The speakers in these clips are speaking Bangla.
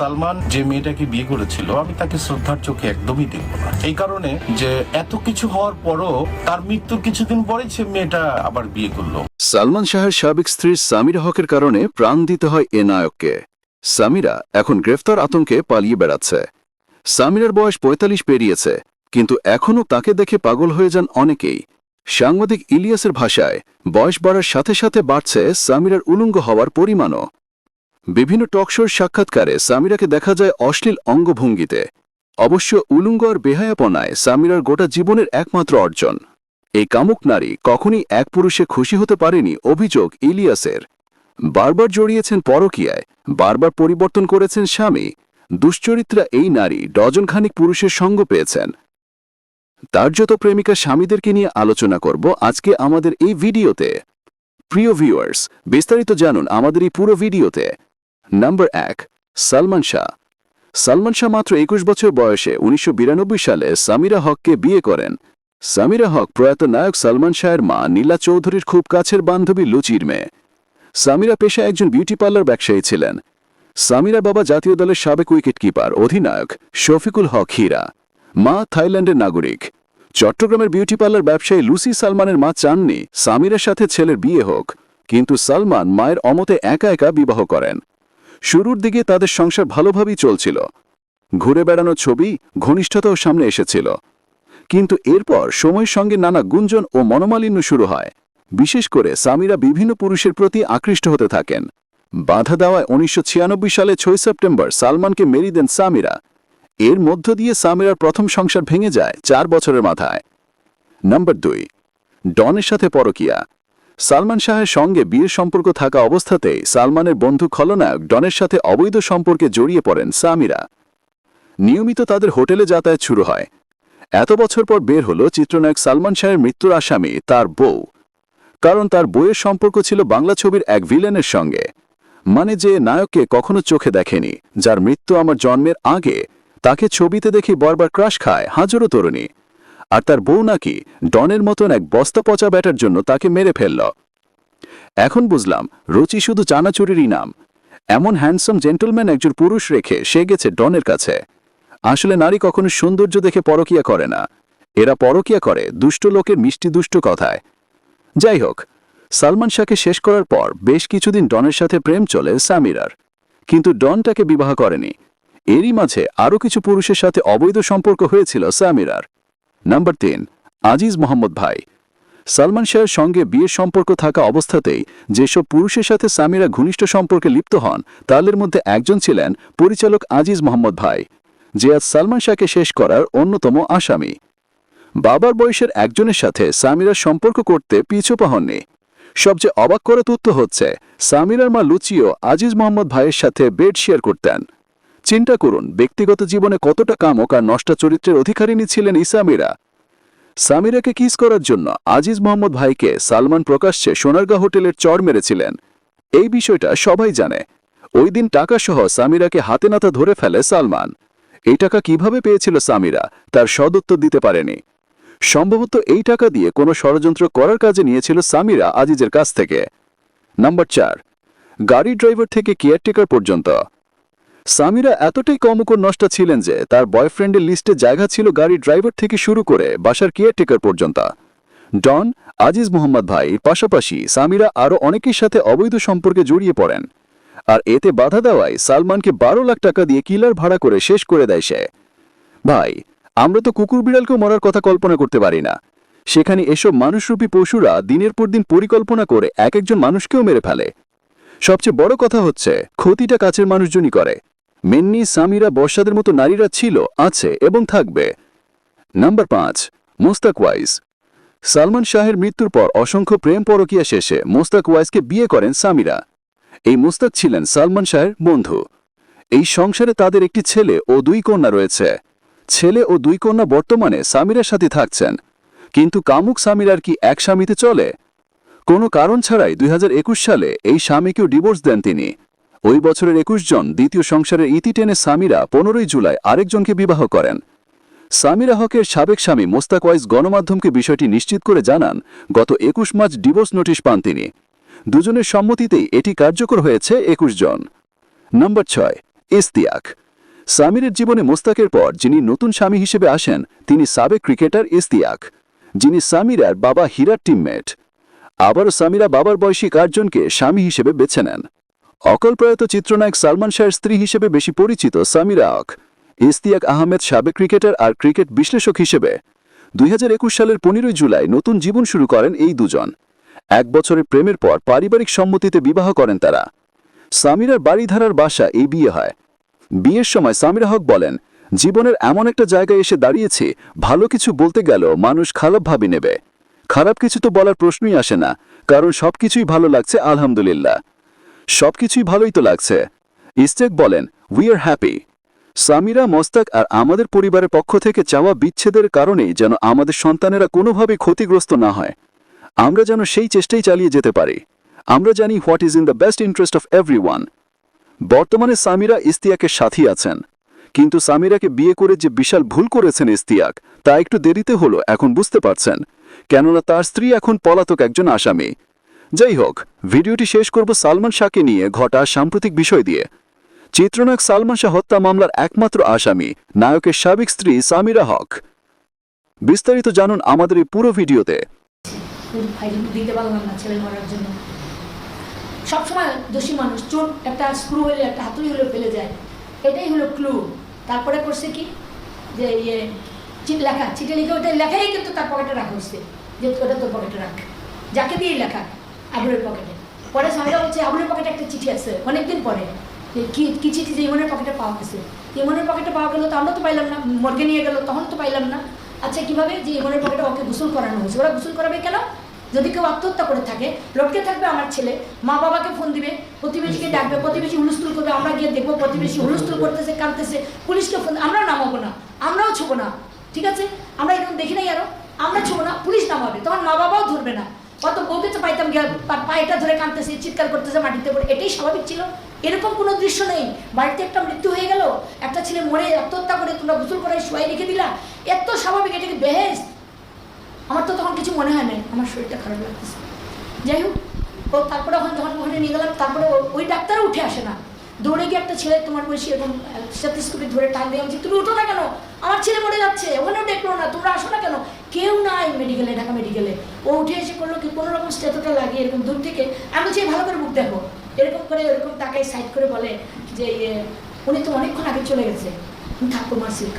সালমান যে মেয়েটাকে বিয়ে করেছিল, আমি তাকে শ্রদ্ধার চোখে একদমই দেখব না। এই কারণে যে এত কিছু হওয়ার পরও তার মৃত্যুর কিছুদিন পরেই সে মেয়েটা আবার বিয়ে করল। সালমান শাহের সাবেক স্ত্রী সামিরা হকের কারণে প্রাণ দিতে হয় এ নায়ককে। সামিরা এখন গ্রেফতার আতঙ্কে পালিয়ে বেড়াচ্ছে। সামিরার বয়স পঁয়তাল্লিশ পেরিয়েছে, কিন্তু এখনও তাকে দেখে পাগল হয়ে যান অনেকেই। সাংবাদিক ইলিয়াসের ভাষায়, বয়স বাড়ার সাথে সাথে বাড়ছে সামিরার উলঙ্গ হওয়ার পরিমাণও। বিভিন্ন টকশোর সাক্ষাৎকারে সামিরাকে দেখা যায় অশ্লীল অঙ্গভঙ্গিতে। অবশ্য উলুঙ্গ আর বেহায়াপনায় সামিরার গোটা জীবনের একমাত্র অর্জন। এই কামুক নারী কখনই এক পুরুষে খুশি হতে পারেনি অভিযোগ ইলিয়াসের। বারবার জড়িয়েছেন পরকীয়ায়, বারবার পরিবর্তন করেছেন স্বামী, দুশ্চরিত্রা এই নারী ডজনখানিক পুরুষের সঙ্গ পেয়েছেন। তার যত প্রেমিকা স্বামীদেরকে নিয়ে আলোচনা করব আজকে আমাদের এই ভিডিওতে। প্রিয় ভিউয়ার্স, বিস্তারিত জানুন আমাদের এই পুরো ভিডিওতে। নাম্বার এক, সালমান শাহ। সালমান শাহ মাত্র একুশ বছর বয়সে উনিশশো বিরানব্বই সালে সামিরা হককে বিয়ে করেন। সামিরা হক প্রয়াত নায়ক সালমান শাহের মা নীলা চৌধুরীর খুব কাছের বান্ধবী লুচির মেয়ে। সামিরা পেশায় একজন বিউটি পার্লার ব্যবসায়ী ছিলেন। সামিরা বাবা জাতীয় দলের সাবেক উইকেট কিপার অধিনায়ক শফিকুল হক হীরা। মা থাইল্যান্ডের নাগরিক। চট্টগ্রামের বিউটি পার্লার ব্যবসায়ী লুসি সালমানের মা চাননি, সামিরের সাথে ছেলের বিয়ে হোক। কিন্তু সালমান মায়ের অমতে একা একা বিবাহ করেন। শুরুর দিকে তাদের সংসার ভালোভাবেই চলছিল। ঘুরে বেড়ানো ছবি ঘনিষ্ঠতাও সামনে এসেছিল। কিন্তু এরপর সময়ের সঙ্গে নানা গুঞ্জন ও মনোমালিন্য শুরু হয়। বিশেষ করে সামিরা বিভিন্ন পুরুষের প্রতি আকৃষ্ট হতে থাকেন। বাধা দেওয়ায় উনিশশো ছিয়ানব্বই সালে ছয় সেপ্টেম্বর সালমানকে মেরি দেন সামিরা। এর মধ্য দিয়ে সামিরার প্রথম সংসার ভেঙে যায় চার বছরের মাথায়। নম্বর দুই, ডনের সাথে পরকিয়া। সালমান শাহের সঙ্গে বিয়ের সম্পর্ক থাকা অবস্থাতেই সালমানের বন্ধু খলনায়ক ডনের সাথে অবৈধ সম্পর্কে জড়িয়ে পড়েন সামিরা। নিয়মিত তাদের হোটেলে যাতায়াত শুরু হয়। এত বছর পর বের হল চিত্রনায়ক সালমান শাহের মৃত্যুর আসামি, তার বউ। কারণ তার বইয়ের সম্পর্ক ছিল বাংলা ছবির এক ভিলেনের সঙ্গে। মানে যে নায়ককে কখনো চোখে দেখেনি, যার মৃত্যু আমার জন্মের আগে, তাকে ছবিতে দেখি বরবার ক্রাশ খায় হাজারো তরুণী। আর তার বউ নাকি ডনের মতন এক বস্তা পচা ব্যাটার জন্য তাকে মেরে ফেলল। এখন বুঝলাম, রুচি শুধু চানাচুরিরই নাম। এমন হ্যান্ডসাম জেন্টলম্যান একজন পুরুষ রেখে সে গেছে ডনের কাছে। আসলে নারী কখনো সৌন্দর্য দেখে পরকিয়া করে না। এরা পরকিয়া করে দুষ্ট লোকের মিষ্টি দুষ্ট কথায়। যাই হোক, সালমান শাহকে শেষ করার পর বেশ কিছুদিন ডনের সাথে প্রেম চলে সামিরার। কিন্তু ডন তাকে বিবাহ করেনি। এরই মাঝে আরও কিছু পুরুষের সাথে অবৈধ সম্পর্ক হয়েছিল সামিরার। নাম্বার তিন, আজিজ মোহাম্মদ ভাই। সালমান শাহের সঙ্গে বিয়ের সম্পর্ক থাকা অবস্থাতেই যেসব পুরুষের সাথে সামিরা ঘনিষ্ঠ সম্পর্কে লিপ্ত হন, তাদের মধ্যে একজন ছিলেন পরিচালক আজিজ মোহাম্মদ ভাই, যে আজ সালমান শাহকে শেষ করার অন্যতম আসামি। বাবার বয়সের একজনের সাথে সামিরার সম্পর্ক করতে পিছু পাহননি সবচেয়ে অবাক করা তথ্য হচ্ছে, সামিরার মা লুচিও আজিজ মোহাম্মদ ভাইয়ের সাথে বেড শেয়ার করতেন। চিন্তা করুন, ব্যক্তিগত জীবনে কতটা কামক আর নষ্টা চরিত্রের অধিকারিণী ছিলেন ইসামিরা। সামিরাকে কিস করার জন্য আজিজ মোহাম্মদ ভাইকে সালমান প্রকাশ্যে সোনারগাঁ হোটেলের চড় মেরেছিলেন। এই বিষয়টা সবাই জানে। ওই দিন টাকাসহ সামিরাকে হাতে নাতা ধরে ফেলে সালমান। এই টাকা কীভাবে পেয়েছিল সামিরা, তার সদুত্তর দিতে পারেনি। সম্ভবত এই টাকা দিয়ে কোনো ষড়যন্ত্র করার কাজে নিয়েছিল সামিরা আজিজের কাছ থেকে। নাম্বার চার, গাড়ি ড্রাইভার থেকে কেয়ারটেকার পর্যন্ত। সামিরা এতটাই কমকর নষ্ট ছিলেন যে তার বয়ফ্রেন্ডের লিস্টে জায়গা ছিল গাড়ি ড্রাইভার থেকে শুরু করে বাসার কেয়ারটেকার পর্যন্ত। ডন, আজিজ মোহাম্মদ ভাই, পাশাপাশি সামিরা আরও অনেকের সাথে অবৈধ সম্পর্কে জড়িয়ে পড়েন। আর এতে বাধা দেওয়ায় সালমানকে বারো লাখ টাকা দিয়ে কিলার ভাড়া করে শেষ করে দেয় সে। ভাই, আমরা তো কুকুর বিড়ালকেও মরার কথা কল্পনা করতে পারি না। সেখানে এসব মানুষরূপী পশুরা দিনের পর দিন পরিকল্পনা করে এক একজন মানুষকেও মেরে ফেলে। সবচেয়ে বড় কথা হচ্ছে, ক্ষতিটা কাছের মানুষজনই করে। মেন্নি, সামিরা, বর্ষাদের মতো নারীরা ছিল, আছে এবং থাকবে। নাম্বার পাঁচ, মোস্তাক ওয়াইজ। সালমান শাহের মৃত্যুর পর অসংখ্য প্রেম পরকিয়া শেষে মোস্তাক ওয়াইজকে বিয়ে করেন সামিরা। এই মোস্তাক ছিলেন সালমান শাহের বন্ধু। এই সংসারে তাদের একটি ছেলে ও দুই কন্যা রয়েছে। ছেলে ও দুই কন্যা বর্তমানে সামিরার সাথে থাকছেন। কিন্তু কামুক সামিরার কি এক স্বামীতে চলে? কোনো কারণ ছাড়াই দুই হাজার একুশ সালে এই স্বামীকেও ডিভোর্স দেন তিনি। ওই বছরের একুশ জন দ্বিতীয় সংসারের ইতি টেনে সামিরা পনেরোই জুলাই আরেকজনকে বিবাহ করেন। সামিরা হকের সাবেক স্বামী মোস্তাক ওয়াইজ গণমাধ্যমকে বিষয়টি নিশ্চিত করে জানান, গত একুশ মার্চ ডিভোর্স নোটিশ পান তিনি। দুজনের সম্মতিতেই এটি কার্যকর হয়েছে একুশ জন। নম্বর ছয় ইস্তিয়াক সামিরের জীবনে মোস্তাকের পর যিনি নতুন স্বামী হিসেবে আসেন, তিনি সাবেক ক্রিকেটার ইস্তিয়াক যিনি সামিরার বাবা হীরার টিমমেট আবারও সামিরা বাবার বয়সী কার্জনকে স্বামী হিসেবে বেছে নেন। অকল্পয়াত চিত্রনায়ক সালমান শাহের স্ত্রী হিসেবে বেশি পরিচিত সামিরা হক। ইস্তিয়াক আহমেদ সাবেক ক্রিকেটার আর ক্রিকেট বিশ্লেষক হিসেবে। দুই হাজার একুশ সালের পনেরোই জুলাই নতুন জীবন শুরু করেন এই দুজন। এক বছরের প্রেমের পর পারিবারিক সম্মতিতে বিবাহ করেন তারা। সামিরার বাড়িধারার বাসা এই বিয়ে হয়। বিয়ের সময় সামিরা হক বলেন, জীবনের এমন একটা জায়গায় এসে দাঁড়িয়েছি, ভালো কিছু বলতে গেলেও মানুষ খারাপ ভাবি নেবে। খারাপ কিছু তো বলার প্রশ্নই আসে না, কারণ সবকিছুই ভালো লাগছে, আলহামদুলিল্লাহ। সবকিছুই ভালোই তো লাগছে। ইস্টেক বলেন we are happy Samira, Mushtaq আর আমাদের পরিবারের পক্ষ থেকে চাওয়া বিচ্ছেদের কারণেই যেন আমাদের সন্তানেরা কোনোভাবে ক্ষতিগ্রস্ত না হয়। আমরা যেন সেই চেষ্টাই চালিয়ে যেতে পারি। আমরা জানি what is in the best interest of every বর্তমানে সামিরা ইস্তিয়াকের সাথী আছেন। কিন্তু সামিরাকে বিয়ে করে যে বিশাল ভুল করেছেন ইস্তিয়াক, তা একটু দেরিতে হলো, এখন বুঝতে পারছেন। কেননা তার স্ত্রী এখন পলাতক একজন আসামি। যাই হোক ভিডিওটি শেষ করব সালমান শাহকে নিয়ে ঘটা সাম্প্রতিক বিষয় দিয়ে। চিত্রনায়ক সালমান শাহ হত্যা মামলার একমাত্র আসামি, নায়কের সাবেক স্ত্রী সামিরা হক। বিস্তারিত জানুন আমাদের এই পুরো ভিডিওতে। সবসময় দোষী মানুষ, চোর একটা স্ক্রু হলে, একটা হাতুড়ি হলে ফেলে যায়। এটাই হলো ক্লু তারপরে করছে কি? যে ইয়ে লেখা, চিঠি লিখে ওটা লেখাই কিন্তু তার পকেটে রাখা হচ্ছে। যে ওটা তোর পকেটে রাখ। যাকে দিয়েই লেখা। আবুলের পকেটে পরে স্বামীরা বলছে আবুলের পকেটে একটা চিঠি আছে অনেকদিন পরে। কি কি চিঠি যে ইমনের পকেটে পাওয়া গেছে। ইমনের পকেটে পাওয়া গেলো তো আমরা তো পাইলাম না মর্গে নিয়ে গেল তখন তো পাইলাম না। আচ্ছা কীভাবে যে ইমনের পকেটে ওকে গোসল করানো হয়েছে? ওরা গোসল করাবে কেন? যদি কেউ আত্মহত্যা করে থাকে লটকে থাকবে আমার ছেলে মা বাবাকে ফোন দিবে প্রতিবেশীকে ডাকবে প্রতিবেশী হুলস্থুল করবে আমরা গিয়ে দেখব প্রতিবেশী হুলস্থুল করতেছে কাঁদতেছে পুলিশকে ফোন আমরাও নামাবো না আমরাও ছোবো না ঠিক আছে? আমরা এরকম দেখি নাই আরও আমরা ছোবো না পুলিশ নামাবে তখন মা বাবাও ধরবে না। কত বউকে তো পাইতাম পায়েটা ধরে কাঁদতেছে, চিৎকার করতেছে, মাটিতে পড়ে। এটাই স্বাভাবিক ছিল। এরকম কোনো দৃশ্য নেই। বাড়িতে একটা মৃত্যু হয়ে গেল। একটা ছেলে মরে আত্মহত্যা করে তোমরা গোসল করে শুয়াই রেখে দিলা। এত স্বাভাবিক এটাকে বেহেস আমার তো তখন কিছু মনে হয় নাই। আমার শরীরটা খারাপ লাগতেছে। যাই হোক, ও তারপরে যখন ওখানে নিয়ে গেলাম। তারপরে ওই ডাক্তারও উঠে আসে না। দৌড়ে গিয়ে একটা ছেলে তোমার বয়সী এরকম স্টেথোস্কোপে ধরে টান দিয়ে বলছি তুমি উঠো না কেন? আমার ছেলে মরে যাচ্ছে, ওখানেও দেখল না, তোমরা আসো না কেন? কেউ নাই মেডিকেলে ঢাকা মেডিকেলে ও উঠে এসে করল কি, কোনো রকম স্টেথোটা লাগিয়ে এরকম দূর থেকে, আমি বলছি ভালো করে মুখ দেখো। এরকম করে, এরকম তাকাই সাইড করে বলে যে উনি তো অনেকক্ষণ আগে চলে গেছে। ঠাকুর মার সিল্ক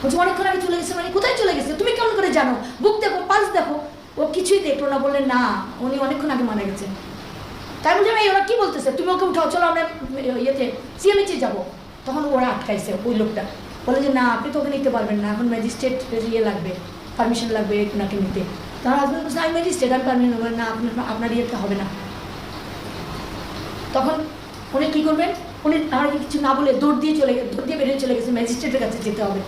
বলছি, অনেকক্ষণ আগে চলে গেছে মানে কোথায় চলে গেছে? তুমি কেমন করে জানো? বুক দেখো পালস দেখো। ও কিছুই দেখল না, বললে, না, উনি অনেকক্ষণ আগে মারা গেছেন তাই বলছে এই ওরা কি বলতেছে? তুমি ওকে উঠাও, চলো আমরা ইয়েতে সিএমএচে যাব। তখন ওরা আটকাইছে ওই লোকটা। বলে যে, না, আপনি তো ওকে নিতে পারবেন না। এখন ম্যাজিস্ট্রেট ইয়ে লাগবে পারমিশন লাগবে ওনাকে নিতে। তার হাজব্যান্ড বলছে, আমি ম্যাজিস্ট্রেট আমি পারমিশন নেব না, আপনার আপনার ইয়েতে হবে না। তখন উনি কী করবেন? উনি আমাকে কিছু না বলে দৌড় দিয়ে চলে দৌড় দিয়ে বেরিয়ে চলে গেছে ম্যাজিস্ট্রেটের কাছে যেতে হবে।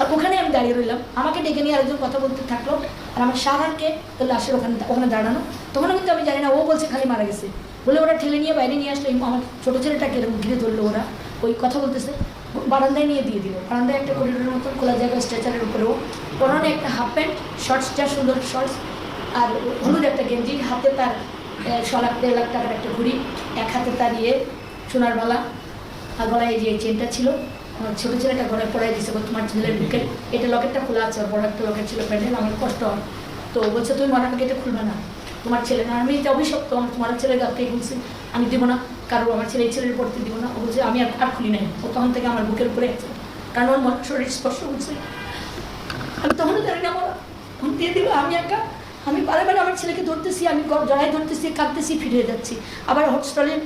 আর ওখানে আমি দাঁড়িয়ে রইলাম। আমাকে ডেকে নিয়ে আরেকজন কথা বলতে থাকল আর আমার শাহরানকে তো লাশের ওখানে ওখানে দাঁড়ানো। তখনও কিন্তু আমি জানি না, ও বলছে খালি মারা গেছে। বলে ওরা ঠেলে নিয়ে বাইরে নিয়ে আসলো। আমার ছোটো ছেলেটাকে এরকম ঘিরে ধরলো ওরা। ওই কথা বলতেছে। বারান্দায় নিয়ে দিয়ে দিল। বারান্দায় একটা করিডোরের মতো, খোলা জায়গা স্ট্রেচারের উপরেও পরনে একটা হাফ প্যান্ট শর্টস যা সুন্দর শর্টস আর হলুদ একটা গেঞ্জি। হাতে তার ছ লাখ দেড় লাখ টাকার একটা ঘুড়ি। এক হাতে তার ইয়ে সোনার বালা আর গলায় যে চেনটা ছিল। আমার ছেলেটা ঘরে পড়াই দিছে তোমার ছেলের বুকে এটা লকেটটা খোলা আছে বড় একটা লকেট ছিল প্যান্ডেল, আমার কষ্ট হয়। তো বলছে, তুমি মনে এটা খুলবে না। তোমার ছেলে না, আমি এটা অভিশপ্ত, আমার তোমার ছেলে গাছকেই বলছি আমি দিব না। কারও আমার ছেলে ছেলের পড়তে দিব না। ও বলছে, আমি আর আর খুলি নাই। ও তখন থেকে আমার বুকের উপরে আছে। কারণ আমার শরীর স্পর্শ করছে। আমি তখনও জানি না, আমার দিয়ে দিল, আমি একা আমি বারে আমার ছেলেকে ধরতেছি, আমি জড়াই ধরতেছি, কাঁদতেছি, ফিরে যাচ্ছি। আবার হটস্টলের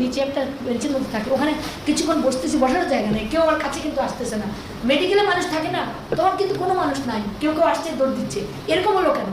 নিচে একটা বেঞ্চের মধ্যে থাকে। ওখানে কিছুক্ষণ বসতেছি বসার জায়গা নেই। কেউ আমার কাছে কিন্তু আসতেছে না। মেডিকেলে মানুষ থাকে না, তখন কিন্তু কোনো মানুষ নাই। কেউ কেউ আসছে, দৌড় দিচ্ছে। এরকম হলো কেন?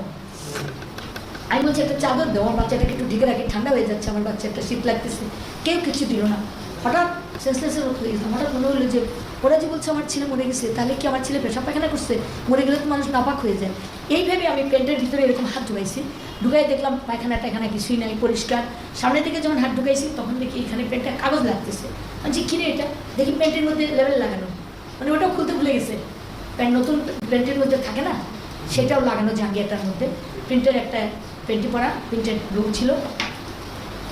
আমি বলছি, একটা চাদর দেবো আমার বাচ্চাটাকে একটু ঢেকে রাখি। ঠান্ডা হয়ে যাচ্ছে, আমার বাচ্চাটা শীত লাগতেছে। কেউ কিছু দিল না। হঠাৎ সেন্সলেসের হয়ে হঠাৎ মনে হলো যে, ওরা যে বলছে, আমার ছেলে মরে গেছে, তাহলে কি আমার ছেলে পেশা পায়খানা করছে? মরে গেলে তো মানুষ নাপাক হয়ে যায়। এই ভেবে আমি প্যান্টের ভিতরে এরকম হাত ঢুকাইছি। ঢুকাই দেখলাম পায়খানা টায়খানা কিছুই নাই, পরিষ্কার। সামনে থেকে যখন হাত ঢুকাইছি, তখন দেখি এখানে প্যান্টটা কাগজ লাগতেছে। যে কিনে এটা? দেখি প্যান্টের মধ্যে লেভেল লাগানো। মানে ওটাও খুলতে ভুলে গেছে। প্যান্ট নতুন প্যান্টের মধ্যে থাকে না? সেটাও লাগানো জাঙ্গিয়াটার মধ্যে। প্রিন্টের একটা পেন্টি পরা প্রিন্টেড রুম ছিল।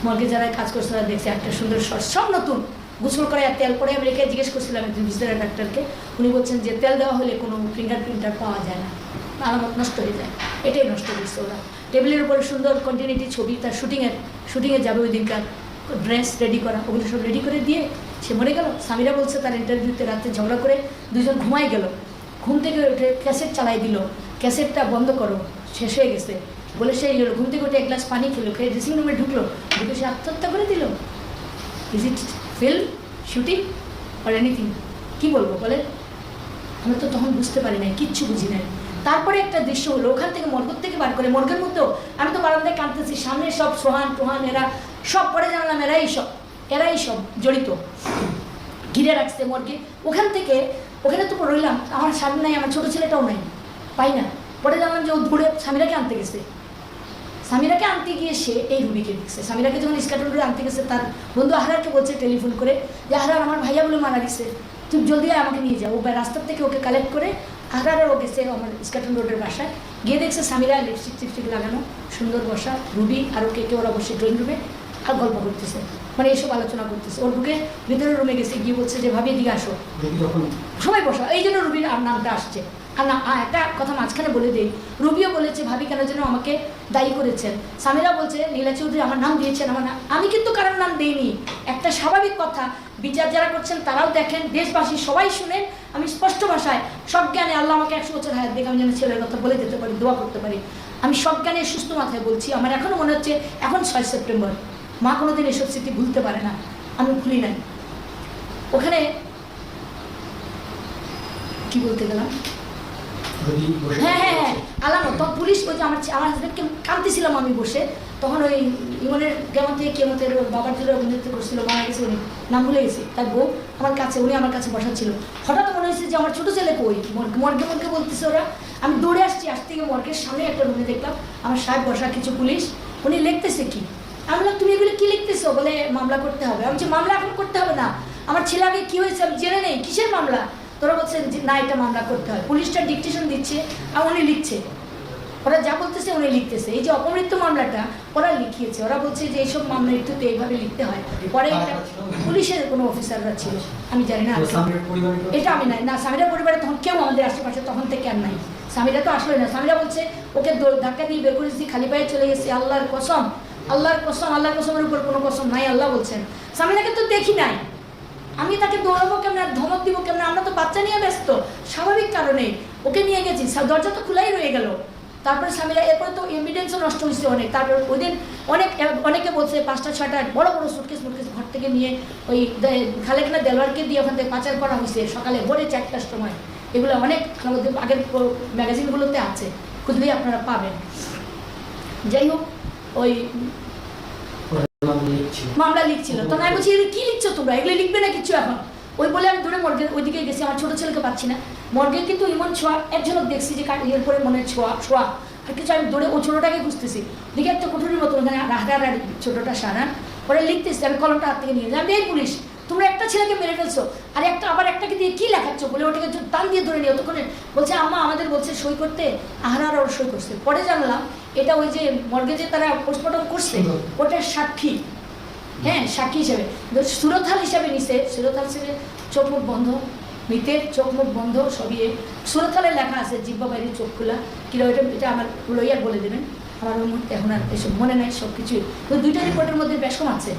মর্গে যারা কাজ করছে, তারা দেখছে একটা সুন্দর শর্ট সব নতুন। গোসল করে আর তেল পরে আমি রেখে জিজ্ঞেস করছিলাম একজন ভিজিটার ডাক্তারকে উনি বলছেন যে, তেল দেওয়া হলে কোনো ফিঙ্গার প্রিন্টার পাওয়া যায় না। আলামত নষ্ট হয়ে যায় এটাই নষ্ট করছে ওরা। টেবিলের উপরে সুন্দর কন্টিনিউটি ছবি, তার শুটিংয়ের শুটিংয়ে যাবে ওই দিনকার। ড্রেস রেডি করা, ওগুলো সব রেডি করে দিয়ে সে মরে গেল। স্বামীরা বলছে তার ইন্টারভিউতে রাতে ঝগড়া করে দুজন ঘুমাই গেল। ঘুম থেকে উঠে ক্যাসেট চালাই দিল। ক্যাসেটটা বন্ধ করো, শেষ হয়ে গেছে। বলে সে ঘুম থেকে উঠে এক গ্লাস পানি খেলো, খেয়ে ড্রেসিং রুমে ঢুকলো। ঢুকে সে আত্মহত্যা করে দিল। Is it film shooting or anything কী বলব বলে? আমরা তো তখন বুঝতে পারি নাই, কিচ্ছু বুঝি নাই। তারপরে একটা দৃশ্য হলো, ওখান থেকে মর্গর থেকে বার করে মর্গের মধ্যেও আমি তো বারান্দায় কাঁদতেছি, সামনে সব সোহান, টোহান, এরা সব পরে জানলাম, এরাই সব এরাই সব জড়িত। ঘিরে রাখছে মর্গে ওখান থেকে, ওখানে তো রইলাম, আমার স্বামী নাই, আমার ছোটো ছেলেটাও নাই, পাই না। পরে জানলাম যে ও ধরে স্বামীরাকে আনতে গেছে। স্বামীরাকে আনতে গিয়ে সে এই রুবিকে দেখছে। স্বামীরাকে যখন স্কাটন করে আনতে গেছে, তার বন্ধু আহারারকে বলছে টেলিফোন করে, যে আহারার আমার ভাইয়া বলে মারা গেছে তুমি জলদি আমাকে নিয়ে যাও ও রাস্তার থেকে ওকে কালেক্ট করে আহারার ও গেছে আমার স্কাটন রোডের বাসায়। গিয়ে দেখছে স্বামীরা লিপস্টিক টিপস্টিক লাগানো সুন্দর বসা রুবি আর ওকে কেউ ওরা বসে ড্রয়িং রুমে আর গল্প করতেছে। মানে এইসব আলোচনা করতেছে। ওর ঢুকে ভিতরের রুমে গেছে গিয়ে বলছে যে ভাবি এদিকে আসো। সবাই বসা। এই জন্য রুবির আর নামটা আসছে। আর না একটা কথা মাঝখানে বলে দিই। রুবিও বলেছে ভাবি কেন যেন আমাকে দায়ী করেছেন? সামিরা বলছে নীলা চৌধুরী আমার নাম দিয়েছেন আমার নাম আমি কিন্তু কারোর নাম দেইনি। একটা স্বাভাবিক কথা বিচার যারা করছেন তারাও দেখেন, দেশবাসী সবাই শুনেন। আমি স্পষ্ট ভাষায় সজ্ঞানে আল্লাহ আমাকে একশো বছর হায়াত দেখে আমি যেন ছেলের কথা বলে দিতে পারি, দোয়া করতে পারি। আমি সজ্ঞানে সুস্থ মাথায় বলছি, আমার এখনও মনে হচ্ছে এখন ছয় সেপ্টেম্বর। মা কোনোদিন এসব স্মৃতি ভুলতে পারে না, আমি ভুলি নাই। ওখানে কি বলতে গেলাম? হ্যাঁ হ্যাঁ হ্যাঁ। আলানো তো পুলিশ ওই যে আমার ছে- আমার হাজব্যান্ডকে কাঁদতেছিলাম আমি বসে। তখন ওই ইমনের কেমন থেকে কেমতের বাবার জন্য নৃত্য করছিল মারা গেছে উনি। নাম ভুলে গেছি। তার বউ আমার কাছে উনি আমার কাছে বসা ছিল। হঠাৎ মনে হয়েছে যে আমার ছোটো ছেলে কই? মর্গে মর্গে বলতেছে ওরা। আমি দৌড়ে আসছি আসতে গিয়ে মর্গের সামনে একটা রুমে দেখলাম আমার সাহেব বসা কিছু পুলিশ। উনি লিখতেছে কি? আমি বললাম তুমি এগুলো কি লিখতেছো? বলে মামলা করতে হবে। আমি মামলা এখন করতে হবে না। আমার ছেলে আগে কি হয়েছে আমি জেনে নেই। কিসের মামলা? তোরা বলছে যে না এটা মামলা করতে হয়। পুলিশটা ডিকটেশন দিচ্ছে আর উনি লিখছে। ওরা যা বলতেছে উনি লিখতেছে। এই যে অপমৃত্যু মামলাটা ওরা লিখিয়েছে। ওরা বলছে যে এইসব মামলা একটু তো এইভাবে লিখতে হয়। পরে এটা পুলিশের কোনো অফিসাররা ছিল। আমি জানি না। এটা আমি নাই না। স্বামীরা পরিবারে তখন কেউ আমাদের আশেপাশে তখন থেকে আর নাই। স্বামীরা তো আসলে না। স্বামীরা বলছে ওকে ধাক্কা দিয়ে বের করেছি খালি পায়ে চলে গেছি। আল্লাহর কসম আল্লাহর কসম আল্লাহর কসমের উপর কোনো কসম নাই। আল্লাহ বলছেন। স্বামীরাকে তো দেখি নাই। আমি তাকে দৌড়াবো কেমন, আর ধমক দিব কেমন? আমরা তো বাচ্চা নিয়ে ব্যস্ত। স্বাভাবিক কারণে ওকে নিয়ে গেছি। দরজা তো খোলাই রয়ে গেল। তারপরে স্বামীরা, এরপরে তো এভিডেন্সও নষ্ট হয়েছে অনেক। তারপর ওই দিন অনেক, অনেকে বলছে, পাঁচটা ছটা বড় বড় সুটকেস মুটকেস ঘর থেকে নিয়ে ওই খালেকনা দেলোয়ারকে দিয়ে ওখান থেকে পাচার করা হয়েছে। সকালে ভোরে চারটার সময়। এগুলো অনেক আগের ম্যাগাজিনগুলোতে আছে। খুঁজলেই আপনারা পাবেন। যাই হোক, ওই মামলা লিখছিল। তো আমি বলছি কি লিখছো তোমরা? এগুলো লিখবে না কিছু এখন? ওই বলে আমি দূরে মর্গের ওইদিকে গেছি আমার ছোট ছেলেকে পাচ্ছি না। মর্গে কিন্তু ইমন ছোঁয়া একজন দেখছি যে ইয়ের পরে মনে ছোঁয়া ছোঁয়া। আর কিছু আমি দৌড়ে ও ছোটোটাকে খুঁজতেছি। দিকে একটা কুঠুরির মতো ওখানে রাহার ছোটোটা সারা। পরে লিখতেছি আমি কলমটা হাত থেকে নিয়ে যাই। এই পুলিশ তোমরা একটা ছেলেকে মেরে ফেলছো। আর একটা আবার একটাকে দিয়ে কি লেখাচ্ছ? বলে ওটাকে টান দিয়ে ধরে নিয়ে তখন বলছে আমা আমাদের বলছে সই করতে আহার ওর সই করছে। পরে জানলাম এটা ওই যে মর্গে যে তারা পোস্টমর্টম করছে ওটার সাক্ষী। হ্যাঁ সাক্ষী হিসেবে। সুরতহাল হিসাবে নিছে। সুরথাল হিসেবে চোখ মুখ বন্ধ। মৃতের চোখ মুখ বন্ধ সবই এ। সুরতহালে লেখা আছে জিব্বা বাইরে চোখ খোলা। কিলো এটা এটা আমার লইয়ার বলে দেবেন। আমার ওই মুহূর্তে এখন আর এসব মনে নাই সব কিছুই তো দুইটা রিপোর্টের মধ্যে বেশ কম আছে।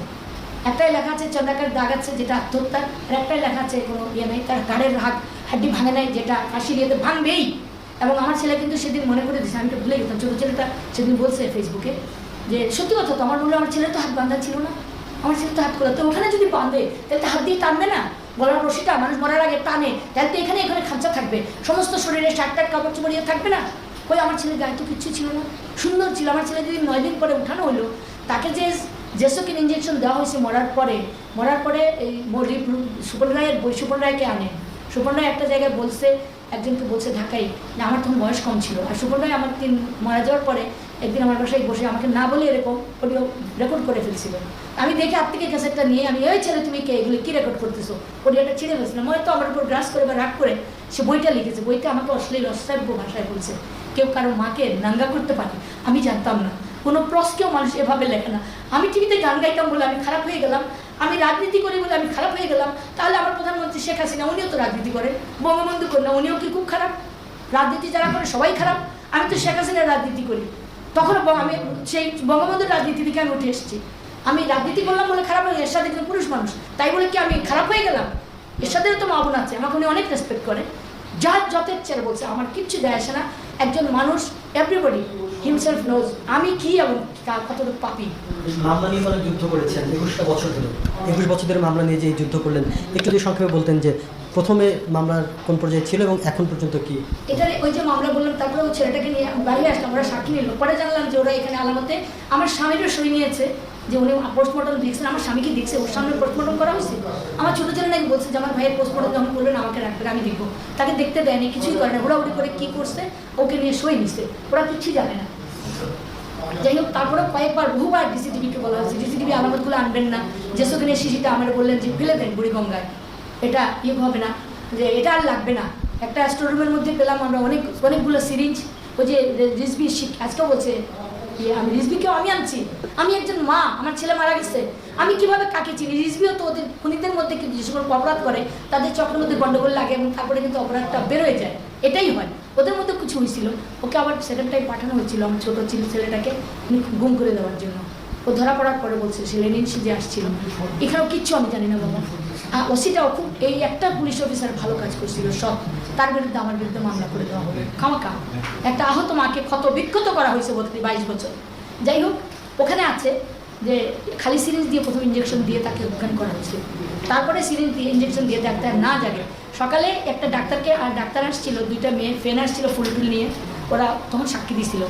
একটাই লেখা আছে, চন্দ্রাকার দাগ আছে, যেটা আত্মহত্যা। আর একটাই লেখা আছে, কোনো ইয়ে নেই, তার গাড়ের হাত হাড্ডি ভাঙে নাই, যেটা ফাঁসির ইয়েতে ভাঙবেই। এবং আমার ছেলে কিন্তু সেদিন মনে করে দিয়েছে আমি তো ভুলে গেতাম ছোটো ছেলেটা সেদিন বলছে ফেসবুকে যে, সত্যি কথা তো, আমার বলল আমার ছেলে তো হাত বাঁধা ছিল না। আমার ছেলে তো হাত খোলা। তো ওখানে যদি বাঁধে, তাহলে তো হাত দিয়ে টানবে না? গলার রশিটা মানুষ মরার আগে টানে। তাহলে তো এখানে এখানে খাঁচা থাকবে। সমস্ত শরীরে শার্ট টাট কাপড় চোপড় ইয়ে থাকবে না? কই, আমার ছেলের গায়ে তো কিচ্ছু ছিল না। সুন্দর ছিল। আমার ছেলে যদি নয় দিন পরে উঠানো হলো, তাকে যে জেসোকিন ইঞ্জেকশন দেওয়া হয়েছে মরার পরে মরার পরে এই সুপন রায়ের বই সুপন রায়কে আনে। সুপন রায় একটা জায়গায় বলছে, একজনকে বলছে ঢাকায়, না, আমার তখন বয়স কম ছিল। আর সুপন রায় আমার দিন মারা যাওয়ার পরে একদিন আমার বাসায় বসে আমাকে না বলে এরকম অডিও রেকর্ড করে ফেলছিল। আমি দেখে থেকে ক্যাসেটটা নিয়ে আমি ওই ছেলে, তুমি কে? এগুলো কী রেকর্ড করতেছো? অডিওটা ছিঁড়ে ফেলছিলাম হয়তো আমার উপর গ্রাস করে বা রাগ করে সে বইটা লিখেছে। বইটা আমাকে অশ্লীল, অশ্রাব্য ভাষায় বলছে। কেউ কারও মাকে নাঙ্গা করতে পারে, আমি জানতাম না। কোনো প্রসকেও মানুষ এভাবে লেখে না। আমি টিভিতে গান গাইতাম বলে আমি খারাপ হয়ে গেলাম। আমি রাজনীতি করি বলে আমি খারাপ হয়ে গেলাম। তাহলে আমার প্রধানমন্ত্রী শেখ হাসিনা, উনিও তো রাজনীতি করেন। বঙ্গবন্ধু কন্যা, উনিও কি খুব খারাপ? রাজনীতি যারা করে সবাই খারাপ। আমি তো শেখ হাসিনার রাজনীতি করি। তখন আমি সেই বঙ্গবন্ধুর রাজনীতি থেকে আমি উঠে এসেছি। আমি রাজনীতি করলাম বলে খারাপ হয়ে একজন পুরুষ মানুষ। তাই বলে কি আমি খারাপ হয়ে গেলাম? এর এরশাদেরও তো মা বোন আছে। আমাকে উনি অনেক রেসপেক্ট করে। যার চেয়ে বলছে, আমার কিচ্ছু যায় আসে না। একজন মানুষ এভরিবডি হিমসেলফ নোজ আমি কি এবং কতটুকু পাপি। মামলা নিয়ে অনেক যুদ্ধ করেছেন। একুশটা বছর ধরে। একুশ বছর ধরে মামলা নিয়ে যে যুদ্ধ করলেন, একটু যদি সংক্ষেপে বলতেন যে প্রথমে মামলার কোন পর্যায়ে ছিল এবং এখন পর্যন্ত কি? এখানে ওই যে মামলা বললাম, তারপরে ওই ছেলেটাকে নিয়ে বাইরে আসলাম, ওরা সাক্ষী নিল। পরে জানলাম যে ওরা এখানে আলামতে আমার স্বামীরও সই নিয়েছে, যে উনি পোস্টমর্টম দেখছেন, আমার স্বামীকে দেখছে, ওর সামনে পোস্টমর্টম করা হয়েছে। আমার ছোটো ছেলে নাকি বলছে যে, আমার ভাইয়ের পোস্টমর্টম যখন করবেন আমাকে রাখবেন আমি দেখব। তাকে দেখতে দেয়নি, কিছুই করে না। ওরা হুড়াহুড়ি করে কী করছে, ওকে নিয়ে সই নিচ্ছে ওরা কিছুই জানে না। যাই হোক, তারপরে কয়েকবার, বহুবার ডিসিটিভিকে বলা হয়েছে। ডিসিটিভি আলামতগুলো আনবেন না। যে সেখানে শিশিটা আমার বললেন যে, ফেলে দেন বুড়িগঙ্গায়। এটা ইয়ে হবে না, যে এটা আর লাগবে না। একটা স্টোরুমের মধ্যে পেলাম আমরা অনেক, অনেকগুলো সিরিঞ্জ ওই যে রিজবি শিখ আজকেও বলছে, যে আমি রিজবিকেও আমি আনছি। আমি একজন মা, আমার ছেলে মারা গেছে। আমি কীভাবে কাকে চিনি? রিজবিও তো ওদের খুনিদের মধ্যে কিন্তু যে সকল অপরাধ করে, তাদের চক্রের মধ্যে গন্ডগোল লাগে এবং তারপরে কিন্তু অপরাধটা বেরোয় যায়। এটাই হয়। ওদের মধ্যে কিছু হয়েছিল। ওকে আবার সেকেন্ড পাঠানো হয়েছিল আমার ছোটো ছিল, ছেলেটাকে গুম করে দেওয়ার জন্য। ও ধরা পড়ার পরে বলছে সে সিজে আসছিল। এখানেও কিচ্ছু আমি জানি না, বাবা। ওসিটাও খুব এই একটা পুলিশ অফিসার ভালো কাজ করছিল সব তার বিরুদ্ধে আমার বিরুদ্ধে মামলা করে দেওয়া হবে। খামাকা একটা আহত মাকে ক্ষত বিক্ষত করা হয়েছে বলতে বাইশ বছর। যাই হোক, ওখানে আছে যে খালি সিরিঞ্জ দিয়ে প্রথম ইঞ্জেকশন দিয়ে তাকে ওখানে করা হয়েছে। তারপরে সিরিঞ্জ দিয়ে ইঞ্জেকশন দিয়ে ডাক্তার না জাগে। সকালে একটা ডাক্তারকে, আর ডাক্তার আসছিল, দুইটা মেয়ে ফেন আসছিল ফুল টুল নিয়ে। ওরা তখন সাক্ষী দিছিল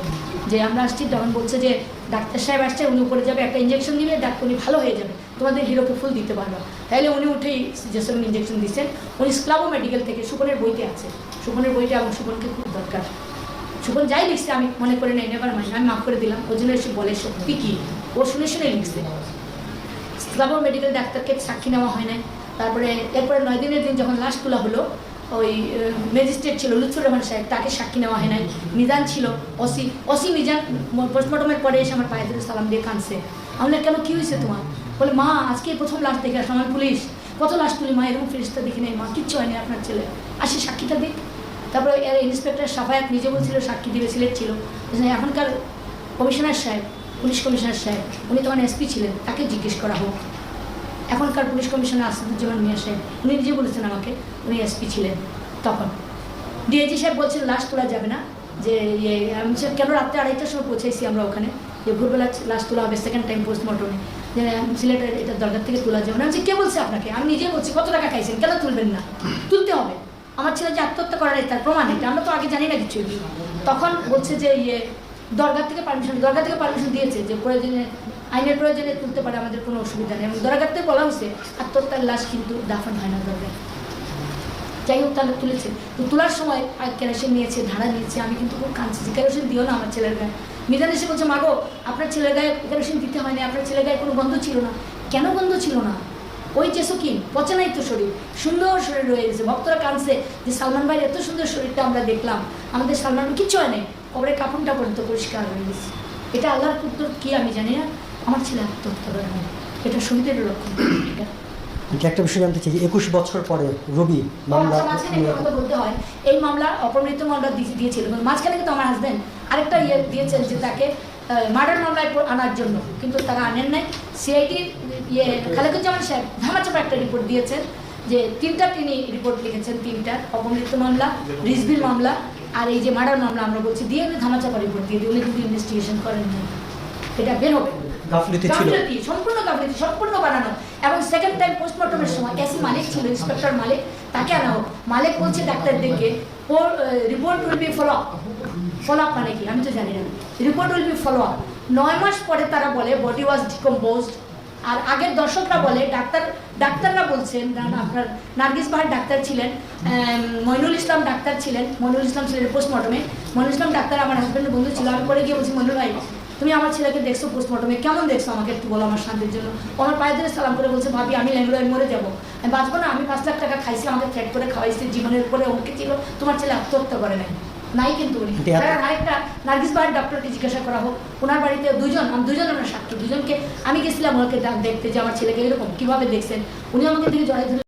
যে, আমরা আসছি। তখন বলছে যে, ডাক্তার সাহেব আসছে, উনি উপরে যাবে, একটা ইঞ্জেকশন দিবে ডাক্তার উনি ভালো হয়ে যাবে। তোমাদের হিরোকে ফুল দিতে পারবা। তাইলে উনি উঠেই জেসমিন ইঞ্জেকশন দিচ্ছেন। উনি স্ক্লাবো মেডিকেল থেকে সুপনের বইতে আছে। সুপনের বইটা এবং সুপনকে খুব দরকার। সুপন যাই লিখছে আমি মনে করি নাই নেবার মাইন্ড আমি মাফ করে দিলাম। ওই জন্য এসে বলে সত্যি কি? ও শুনে শুনে লিখছে। স্ক্লাবো মেডিকেল ডাক্তারকে সাক্ষী নেওয়া হয় নাই। তারপরে এরপরে নয় দিনের দিন যখন লাশ তোলা হলো ওই ম্যাজিস্ট্রেট ছিল লুৎফুর রহমান সাহেব তাকে সাক্ষী নেওয়া হয় নাই। মিজান ছিল অসি অসি মিজান পোস্টমর্টমের পরে এসে আমার পায়ে ধরে সালাম দিয়ে কাঁদছে। আমি বললাম, কেন কী হয়েছে তোমার? বলে, মা, আজকে প্রথম লাশ দেখে আসলাম আমার পুলিশ। কত লাশ তুলি, মা, এরকম ফেরিস্তা দেখি নেই, মা, কিচ্ছু হয়নি আপনার ছেলে। আসি, সাক্ষীটা দিক তারপরে এর ইন্সপেক্টর সাফায়াত নিজে বলছিল, সাক্ষী দিবে, সিলেট ছিল। এখনকার কমিশনার সাহেব, পুলিশ কমিশনার সাহেব, উনি তখন এসপি ছিলেন, তাকে জিজ্ঞেস করা হোক। এখনকার পুলিশ কমিশনার আসাদুজ্জামান মিয়া সাহেব, উনি নিজে বলেছেন আমাকে, উনি এসপি ছিলেন তখন। ডিআইজি সাহেব বলছেন, লাশ তোলা যাবে না, যে ইয়ে আমি কেন রাত্রে আড়াইটার সময় পৌঁছেছি আমরা ওখানে? যে ভোরবেলা লাশ তোলা হবে সেকেন্ড টাইম পোস্টমর্টমে যে সিলেটের এটা দরকার থেকে তোলা যাবে না। কে বলছে আপনাকে? আমি নিজে বলছি, কত টাকা খাইছেন? কেন তুলবেন না? তুলতে হবে। আমার ছেলে যে আত্মহত্যা করার তার প্রমাণ এটা, আমরা তো আগে জানি না কিছু। তখন বলছে যে ইয়ে দরগার থেকে পারমিশন দরগা থেকে পারমিশন দিয়েছে যে প্রয়োজনে, আইনের প্রয়োজনে তুলতে পারে, আমাদের কোনো অসুবিধা নেই। এবং দরগার থেকে বলা হয়েছে, আত্মহত্যার লাশ কিন্তু দাফন হয় না দরগায়। যাই হোক, তাহলে তুলেছে। তো তোলার সময় কেরোসিন নিয়েছে, ধারা নিয়েছে। আমি কিন্তু খুব কাঁদছি যে কেরোসিন দিও না আমার ছেলের গায়ে। মিজান এসে বলছে, মাগো, আপনার ছেলের গায়ে কেরোসিন দিতে হয়নি, আপনার ছেলের গায়ে কোনো গন্ধ ছিল না। কেন গন্ধ ছিল না? ওই যে সকিন পচে নাই তো শরীর, সুন্দর শরীর রয়ে গেছে। ভক্তরা কাঁদছে যে সালমান ভাইয়ের এত সুন্দর শরীরটা আমরা দেখলাম। আমাদের সালমান কিচ্ছু হয় নাই, কবরে কাপড়টা পর্যন্ত পরিষ্কার হয়ে গেছে। এটা আল্লাহর পুত্র কি আমি জানি না। আমার ছেলে আত্মহত্যা করে এটা শহীদের লক্ষণ এটা যে একটা বিষয় জানতে চাই একুশ বছর পরে রবি মামলা বলতে হয়। এই মামলা অপমৃত্যু মামলা দিয়েছিল কিন্তু মাঝখানে কিন্তু আমার হাজবেন্ড আরেকটা ইয়ে দিয়েছেন যে তাকে মার্ডার মামলায় আনার জন্য কিন্তু তারা আনেন নাই। সিআইডির ইয়ে খালেকুজ্জামান সাহেব ধামাচাপা একটা রিপোর্ট দিয়েছেন যে তিনটা তিনি রিপোর্ট লিখেছেন তিনটা অপমৃত্যু মামলা রিজবির মামলা আর এই যে মার্ডার মামলা আমরা বলছি দিয়ে উনি ধামাচাপা রিপোর্ট দিয়ে দিয়ে উনি কিন্তু ইনভেস্টিগেশন করেন এটা বের হবে। গাফলিতে ছিল। সম্পূর্ণ গাফিলতি, সম্পূর্ণ বানানো। এবং সেকেন্ড টাইম পোস্টমর্টমের সময় এসি মালিক ছিল ইন্সপেক্টর মালিক, তাকে আনা হোক। মালিক বলছে ডাক্তারদেরকে report will be follow up follow up মানে কি? আমি তো জানি না। Report will be follow up নয় মাস পরে তারা বলে বডি ওয়াজ ডিকম্পোজড আর আগের দর্শকরা বলে, ডাক্তার, ডাক্তাররা বলছেন আপনার নার্গিস বাহার ডাক্তার ছিলেন মইনুল ইসলাম ডাক্তার ছিলেন, মইনুল ইসলাম ছিলেন পোস্টমর্টমে মইনুল ইসলাম ডাক্তার, আমার হাজব্যান্ডের বন্ধু ছিল। আমি পরে গিয়ে বলছি, মইনুল ভাই তুমি আমার ছেলেকে দেখছ পোস্টমর্টমে কেমন দেখছ আমাকে একটু বলো আমার শান্তির জন্য? আমার পায়ে ধরে সালাম করে বলছে ভাবি আমি ল্যাংলোয় মরে যাব। আমি বাঁচবো না আমি পাঁচ লাখ টাকা খাইছি আমাকে ফ্যাট করে খাওয়াইছি জীবনের উপরে ওকে ছিল তোমার ছেলে আত্মহত্যা করে নাই। নাই কিন্তু উনি। আরেকটা নার্গিস বাহার ডক্টরকে জিজ্ঞাসা করা হোক ওনার বাড়িতে দুজন আমি দুজন ওনার সাক্ষী দুজনকে আমি গেছিলাম ওনাকে দেখতে যে আমার ছেলেকে এরকম কীভাবে দেখছেন? উনি আমাকে থেকে জড়াই ধরে